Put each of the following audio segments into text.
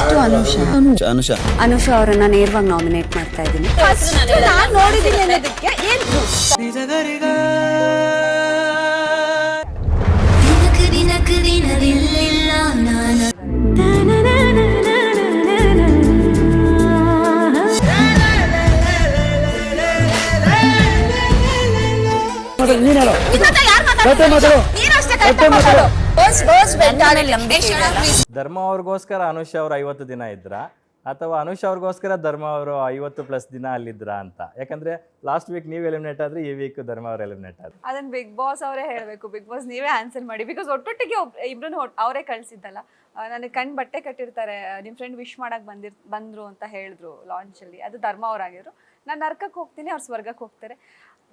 First Anusha. Anusha Anusha. ಅವರನ್ನ ನೇರವಾಗಿ nominate ಮಾಡ್ತಾ ಇದ್ದೀನಿ. ನಾನು ನೋಡಿದ್ದೀನಿ ಅನ್ನೋದಕ್ಕೆ ಏನ್ ನಾನು ಮಾತಾಡು. ಧರ್ಮ ಅವ್ರಿಗೋಸ್ಕರ ಅನುಷ್ ಅವ್ರು ಐವತ್ತು ದಿನ ಇದ್ರ. ಅಥವಾ ಅನುಷ್ ಅವ್ರಿಗೋಸ್ಕರ ಧರ್ಮ ಅವರು ಐವತ್ತು ಪ್ಲಸ್ ದಿನ ಅಲ್ಲಿದ್ರ ಅಂತ. ಯಾಕಂದ್ರೆ ಲಾಸ್ಟ್ ವೀಕ್ ನೀವು ಎಲಿಮಿನೇಟ್ ಆದ್ರೆ, ಈ ವೀಕ್ ಧರ್ಮ ಅವರು ಎಲಿಮಿನೇಟ್ ಆದ್ರೆ. ಅದನ್ನ ಬಿಗ್ ಬಾಸ್ ಅವರೇ ಹೇಳಬೇಕು. ಬಿಗ್ ಬಾಸ್ ನೀವೇ ಆನ್ಸರ್ ಮಾಡಿ. ಬಿಕಾಸ್ ಒಟ್ಟೊಟ್ಟಿಗೆ ಇಬ್ರು ಅವರೇ ಕಳಿಸಿದ್ದಲ್ಲ. ನನಗೆ ಕಣ್ ಬಟ್ಟೆ ಕಟ್ಟಿರ್ತಾರೆ ನಿಮ್ಮ ಫ್ರೆಂಡ್ ವಿಶ್ ಮಾಡಕ್ ಬಂದಿರ್ ಬಂದ್ರು ಅಂತ ಹೇಳಿದ್ರು ಲಾಂಚಲ್ಲಿ ಅದು ಧರ್ಮ ಅವ್ರಾಗಿದ್ರು. ನಾನು ನರ್ಕಕ್ಕೆ ಹೋಗ್ತೀನಿ, ಅವ್ರ ಸ್ವರ್ಗಕ್ಕೆ ಹೋಗ್ತಾರೆ.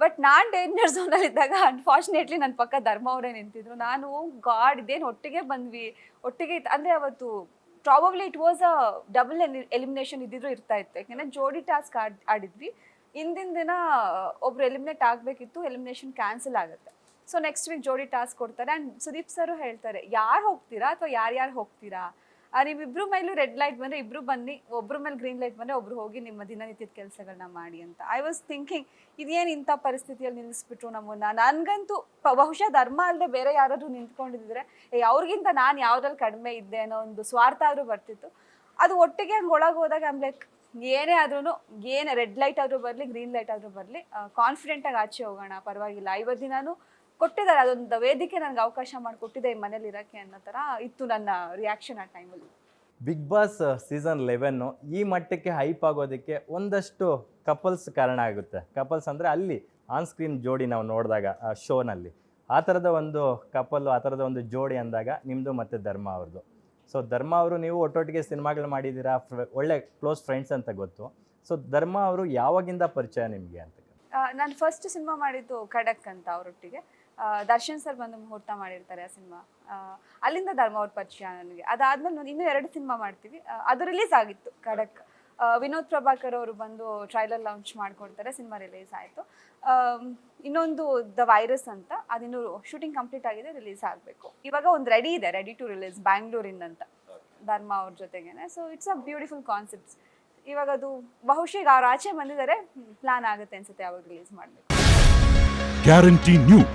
ಬಟ್ ನಾನು ಡೇಂಜರ್ ಝೋನಲ್ಲಿ ಇದ್ದಾಗ ಅನ್ಫಾರ್ಚುನೇಟ್ಲಿ ನನ್ನ ಪಕ್ಕ ಧರ್ಮ ಅವರೇ ನಿಂತಿದ್ರು. ನಾನು ಗಾಡ್, ಇದೇನು ಒಟ್ಟಿಗೆ ಬಂದ್ವಿ? ಒಟ್ಟಿಗೆ ಅಂದರೆ ಅವತ್ತು probably it was a double elimination ಇದ್ದಿದ್ರು ಇರ್ತಾ ಇತ್ತು. ಯಾಕೆಂದರೆ ಜೋಡಿ ಟಾಸ್ಕ್ ಆಡ್, ಆಡಿದ್ವಿ. ಹಿಂದಿನ ದಿನ ಒಬ್ರು ಎಲಿಮಿನೇಟ್ ಆಗಬೇಕಿತ್ತು ಎಲಿಮಿನೇಷನ್ ಕ್ಯಾನ್ಸಲ್ ಆಗುತ್ತೆ. ಸೊ ನೆಕ್ಸ್ಟ್ ವೀಕ್ ಜೋಡಿ ಟಾಸ್ಕ್ ಕೊಡ್ತಾರೆ. ಆ್ಯಂಡ್ ಸುದೀಪ್ ಸರ್ ಹೇಳ್ತಾರೆ, ಯಾರು ಹೋಗ್ತೀರಾ ಅಥವಾ ಯಾರ್ಯಾರು ಹೋಗ್ತೀರಾ? ನೀವಿಬ್ರು ಮೇಲೂ ರೆಡ್ ಲೈಟ್ ಬಂದರೆ ಇಬ್ರು ಬನ್ನಿ, ಒಬ್ರು ಮೇಲೆ ಗ್ರೀನ್ ಲೈಟ್ ಬಂದರೆ ಒಬ್ರು ಹೋಗಿ ನಿಮ್ಮ ದಿನನಿತ್ಯದ ಕೆಲಸಗಳನ್ನ ಮಾಡಿ ಅಂತ. ಐ ವಾಸ್ ಥಿಂಕಿಂಗ್ ಇದೇನು ಇಂಥ ಪರಿಸ್ಥಿತಿಯಲ್ಲಿ ನಿಲ್ಲಿಸ್ಬಿಟ್ರು ನಮ್ಮನ್ನ? ನನಗಂತೂ ಬಹುಶಃ ಧರ್ಮ ಅಲ್ಲದೆ ಬೇರೆ ಯಾರಾದ್ರೂ ನಿಂತ್ಕೊಂಡಿದ್ರೆ ಅವ್ರಿಗಿಂತ ನಾನು ಯಾವ್ದ್ರಲ್ಲಿ ಕಡಿಮೆ ಇದ್ದೆ ಅನ್ನೋ ಒಂದು ಸ್ವಾರ್ಥ ಆದರೂ ಬರ್ತಿತ್ತು. ಅದು ಒಟ್ಟಿಗೆ ಹಂಗೆ ಒಳಗೆ ಹೋದಾಗ ಆಮ್ ಲೈಕ್ ಏನೇ ಆದ್ರೂ ಏನು ರೆಡ್ ಲೈಟ್ ಆದರೂ ಬರಲಿ ಗ್ರೀನ್ ಲೈಟ್ ಆದರೂ ಬರಲಿ ಕಾನ್ಫಿಡೆಂಟಾಗಿ ಆಚೆ ಹೋಗೋಣ, ಪರವಾಗಿಲ್ಲ. ಐವತ್ತು ದಿನಾನು ಕೊಟ್ಟಿದ್ದಾರೆ. ಅದೊಂದು ವೇದಿಕೆ ನನಗೆ ಅವಕಾಶ ಮಾಡಿಕೊಟ್ಟಿದೆ ಈ ಮನೇಲಿ ಇರೋಕ್ಕೆ ಅನ್ನೋ ಥರ ಇತ್ತು ನನ್ನ ರಿಯಾಕ್ಷನ್ ಆ ಟೈಮಲ್ಲಿ ಬಿಗ್ ಬಾಸ್ ಸೀಸನ್ ಲೆವೆನ್ನು ಈ ಮಟ್ಟಕ್ಕೆ ಹೈಪ್ ಆಗೋದಕ್ಕೆ ಒಂದಷ್ಟು ಕಪಲ್ಸ್ ಕಾರಣ ಆಗುತ್ತೆ. ಕಪಲ್ಸ್ ಅಂದರೆ ಅಲ್ಲಿ ಆನ್ ಸ್ಕ್ರೀನ್ ಜೋಡಿ ನಾವು ನೋಡಿದಾಗ ಆ ಶೋನಲ್ಲಿ ಆ ಥರದ ಒಂದು ಕಪಲ್ ಆ ಥರದ ಒಂದು ಜೋಡಿ ಅಂದಾಗ ನಿಮ್ಮದು ಮತ್ತು ಧರ್ಮ ಅವ್ರದ್ದು ಸೊ ಧರ್ಮ ಅವರು ನೀವು ಒಟ್ಟೊಟ್ಟಿಗೆ ಸಿನಿಮಾಗಳು ಮಾಡಿದ್ದೀರಾ? ಒಳ್ಳೆ ಕ್ಲೋಸ್ ಫ್ರೆಂಡ್ಸ್ ಅಂತ ಗೊತ್ತು. ಸೊ ಧರ್ಮ ಅವರು ಯಾವಾಗಿಂದ ಪರಿಚಯ ನಿಮಗೆ ಅಂತ ನಾನು ಫಸ್ಟ್ ಸಿನಿಮಾ ಮಾಡಿದ್ದು ಖಡಕ್ ಅಂತ ಅವರೊಟ್ಟಿಗೆ. ದರ್ಶನ್ ಸರ್ ಬಂದು ಮುಹೂರ್ತ ಮಾಡಿರ್ತಾರೆ ಆ ಸಿನಿಮಾ. ಅಲ್ಲಿಂದ ಧರ್ಮ ಅವ್ರ ಪರಿಚಯ ನನಗೆ. ಅದಾದ್ಮೇಲೆ ನಾನು ಇನ್ನೂ ಎರಡು ಸಿನಿಮಾ ಮಾಡ್ತೀವಿ. ಅದು ರಿಲೀಸ್ ಆಗಿತ್ತು ಖಡಕ್. ವಿನೋದ್ ಪ್ರಭಾಕರ್ ಅವರು ಬಂದು ಟ್ರೈಲರ್ ಲಾಂಚ್ ಮಾಡ್ಕೊಡ್ತಾರೆ, ಸಿನಿಮಾ ರಿಲೀಸ್ ಆಯಿತು. ಇನ್ನೊಂದು ದ ವೈರಸ್ ಅಂತ, ಅದಿನ್ನು ಶೂಟಿಂಗ್ ಕಂಪ್ಲೀಟ್ ಆಗಿದೆ ರಿಲೀಸ್ ಆಗಬೇಕು. ಇವಾಗ ಒಂದು ರೆಡಿ ಇದೆ ರೆಡಿ ಟು ರಿಲೀಸ್ ಬ್ಯಾಂಗ್ಳೂರಿಂದಂತ ಧರ್ಮ ಅವ್ರ ಜೊತೆಗೇನೆ. So it's a beautiful concepts ಇವಾಗ ಅದು ಬಹುಶಃ ಅವ್ರು ಆಚೆ ಬಂದಿದ್ದಾರೆ ಪ್ಲಾನ್ ಆಗುತ್ತೆ ಅನ್ಸುತ್ತೆ ಯಾವಾಗ ರಿಲೀಸ್ ಮಾಡಬೇಕು. Guarantee news